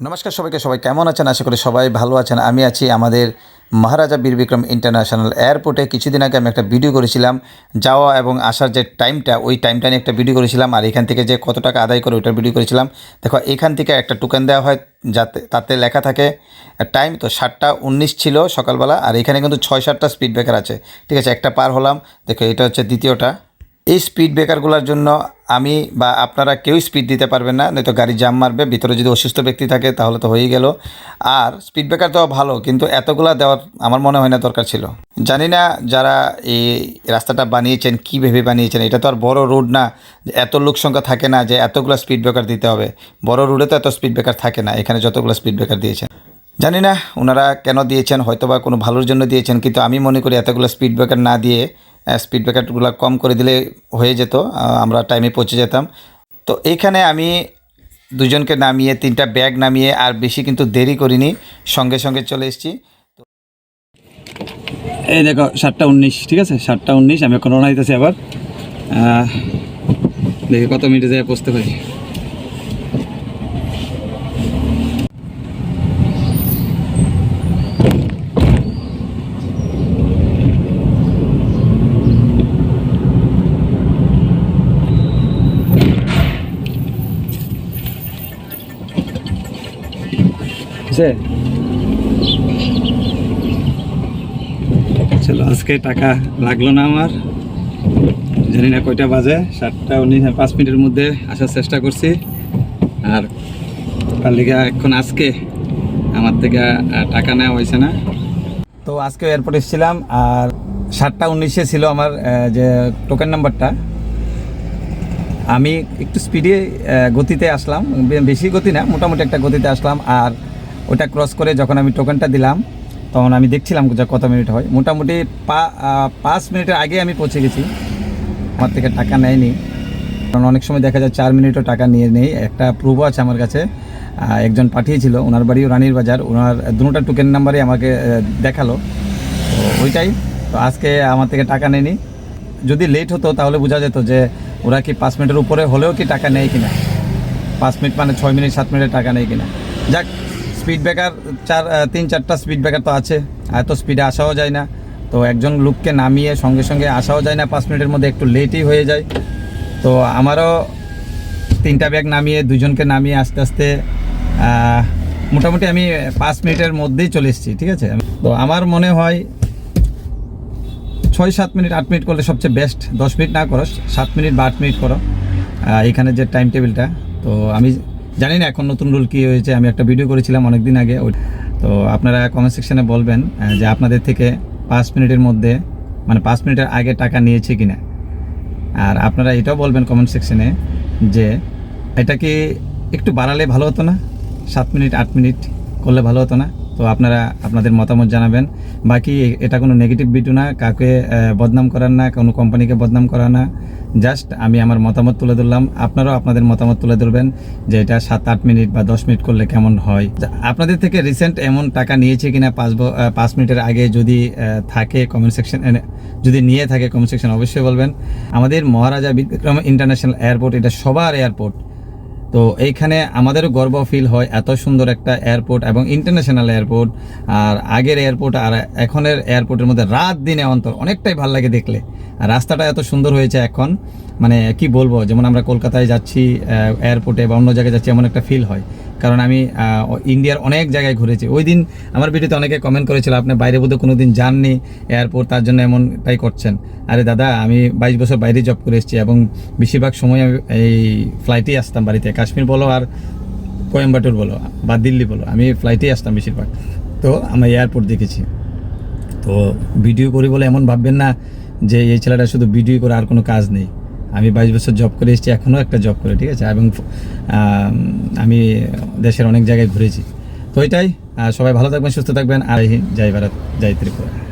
নমস্কার সবাইকে, সবাই কেমন আছেন? আশা করি সবাই ভালো আছেন। আমি আছি আমাদের মহারাজা বীর বিক্রম ইন্টারন্যাশনাল এয়ারপোর্টে। কিছুদিন আগে আমি একটা ভিডিও করেছিলাম, যাওয়া এবং আসার যে টাইমটা, ওই টাইমটা নিয়ে একটা ভিডিও করেছিলাম আর এখান থেকে যে কত টাকা আদায় করে ওইটার ভিডিও করেছিলাম। দেখো, এখান থেকে একটা টোকেন দেওয়া হয়, যাতে, তাতে লেখা থাকে টাইম তো সাতটা উনিশ ছিল সকালবেলা, আর এখানে কিন্তু ছয় সাতটা স্পিড ব্রেকার আছে। ঠিক আছে, একটা পার হলাম। দেখো, এটা হচ্ছে দ্বিতীয়টা। এই স্পিড ব্রেকারগুলোর জন্য আমি বা আপনারা কেউ স্পিড দিতে পারবেন না, নয়তো গাড়ি জাম মারবে, ভিতরে যদি অসুস্থ ব্যক্তি থাকে তাহলে তো হয়েই গেল। আর স্পিড ব্রেকার দেওয়া ভালো, কিন্তু এতগুলা দেওয়ার আমার মনে হয় না দরকার ছিল। জানি না যারা এই রাস্তাটা বানিয়েছেন, কী ভেবে বানিয়েছেন, এটা তো আর বড় রোড না। এত লোক সংখ্যা থাকে না যে এতগুলো স্পিড ব্রেকার দিতে হবে। বড় রোডে তো এত স্পিড ব্রেকার থাকে না, এখানে যতগুলো স্পিড ব্রেকার দিয়েছেন। জানি না ওনারা কেন দিয়েছেন হয়তো বা কোনো ভালোর জন্য দিয়েছেন, কিন্তু আমি মনে করি এতগুলো স্পিড ব্রেকার না দিয়ে স্পিড ব্রেকারগুলো কম করে দিলে হয়ে যেত আমরা টাইমে পৌঁছে যেতাম। তো এইখানে আমি দুজনকে নামিয়ে, তিনটা ব্যাগ নামিয়ে আর বেশি কিন্তু দেরি করিনি, সঙ্গে সঙ্গে চলে এসেছি। এই দেখো, সাতটা উনিশ, ঠিক আছে? সাতটা উনিশ, আমি এখন রওনা দিতেছি আবার। দেখি কত মিনিটে যায় পৌঁছতে পারি। আছে? চলো আজকে টাকা লাগল না আমার। জানি না কয়টা বাজে সাতটা উনিশ পাঁচ মিনিটের মধ্যে আসার চেষ্টা করছি। আর তার লিগে এখন আজকে আমার থেকে টাকা নেওয়া হয়েছে না। তো আজকে এয়ারপোর্ট এসেছিলাম আর সাতটা উনিশে ছিল আমার যে টোকেন নাম্বারটা আমি একটু স্পিডে গতিতে আসলাম বেশি গতি না মোটামুটি একটা গতিতে আসলাম। আর ওটা ক্রস করে যখন আমি টোকেনটা দিলাম, তখন আমি দেখছিলাম যে কত মিনিট হয়। মোটামুটি পাঁচ মিনিটের আগে আমি পৌঁছে গেছি। আমার থেকে টাকা নেয়নি। কারণ অনেক সময় দেখা যায় চার মিনিটও টাকা নিয়ে নেই। একটা প্রুভও আছে আমার কাছে। একজন পাঠিয়েছিল, ওনার বাড়িও রানীর বাজার। ওনার দুটা টোকেন নাম্বারে আমাকে দেখাল। তো ওইটাই। তো আজকে আমার থেকে টাকা নেয়নি। যদি লেট হতো, তাহলে বোঝা যেত যে ওরা কি পাঁচ মিনিটের উপরে হলেও কি টাকা নেয় কিনা। পাঁচ মিনিট মানে ছয় মিনিট, সাত মিনিটের টাকা নেয় কিনা। যাক স্পিড ব্রেকার চার তিন, চারটা স্পিড ব্রেকার তো আছে। এত স্পিডে আসাও যায় না। তো একজন লোককে নামিয়ে সঙ্গে সঙ্গে আসাও যায় না, পাঁচ মিনিটের মধ্যে একটু লেটই হয়ে যায়। তো আমারও তিনটা ব্যাগ নামিয়ে, দুজনকে নামিয়ে আস্তে আস্তে মোটামুটি আমি পাঁচ মিনিটের মধ্যেই চলে এসেছি, ঠিক আছে? তো আমার মনে হয় ছয়, সাত মিনিট, আট মিনিট করলে সবচেয়ে বেস্ট দশ মিনিট না করো, সাত মিনিট বা আট মিনিট করো। এখানে যে টাইম টেবিলটা তো আমি জানি না এখন নতুন রুল কী হয়েছে, আমি একটা ভিডিও করেছিলাম অনেক দিন আগে তো আপনারা কমেন্ট সেকশনে বলবেন যে আপনাদের থেকে পাঁচ মিনিটের মধ্যে মানে পাঁচ মিনিটের আগে টাকা নিয়েছে কি না আর আপনারা এটাও বলবেন কমেন্ট সেকশনে যে এটা কি একটু বাড়ালে ভালো হতো না? সাত মিনিট, আট মিনিট করলে ভালো হতো না? তো আপনারা আপনাদের মতামত জানাবেন। বাকি এটা কোনো নেগেটিভ ভিডিও না, কাউকে বদনাম করার না, কোনো কোম্পানিকে বদনাম করা না। জাস্ট আমি আমার মতামত তুলে ধরলাম। আপনারাও আপনাদের মতামত তুলে ধরবেন যে এটা সাত, আট মিনিট বা দশ মিনিট করলে কেমন হয়। আপনাদের থেকে রিসেন্ট এমন টাকা নিয়েছে কিনা পাঁচ পাঁচ মিনিটের আগে যদি থাকে কমেন্ট সেকশন যদি নিয়ে থাকে কমেন্ট সেকশন অবশ্যই বলবেন। আমাদের মহারাজা বিক্রম ইন্টারন্যাশনাল এয়ারপোর্ট এটা সবার এয়ারপোর্ট তো এইখানে আমাদেরও গর্ব ফিল হয় এত সুন্দর একটা এয়ারপোর্ট এবং ইন্টারন্যাশনাল এয়ারপোর্ট আর আগের এয়ারপোর্ট আর এখনের এয়ারপোর্টের মধ্যে রাত দিনে অন্তর অনেকটাই ভালো লাগে দেখলে। আর রাস্তাটা এত সুন্দর হয়েছে এখন। মানে কি বলব, যেমন আমরা কলকাতায় যাচ্ছি এয়ারপোর্টে বা অন্য জায়গায় যাচ্ছি, এমন একটা ফিল হয়। কারণ আমি ইন্ডিয়ার অনেক জায়গায় ঘুরেছি। ওই দিন আমার ভিডিওতে অনেকে কমেন্ট করেছিল, আপনি বাইরে বোধহয় কোনো দিন যাননি এয়ারপোর্ট তার জন্য এমনটাই করছেন? আরে দাদা, আমি বাইশ বছর বাইরে জব করে এসেছি এবং বেশিরভাগ সময় আমি এই ফ্লাইটেই আসতাম বাড়িতে। কাশ্মীর বলো আর কোয়েম্বাটুর বলো, বা দিল্লি বলো, আমি ফ্লাইটেই আসতাম বেশিরভাগ। তো আমি এয়ারপোর্ট দেখেছি। তো ভিডিও করি বলে এমন ভাববেন না যে, এই ছেলেটা শুধু ভিডিও করে আর কোনো কাজ নেই। আমি বাইশ বছর জব করে এসেছি এখনও একটা জব করে, ঠিক আছে? এবং, আমি দেশের অনেক জায়গায় ঘুরেছি। তো এটাই সবাই ভালো থাকবেন, সুস্থ থাকবেন। আর জয় ভারত জয় ত্রিপুরা।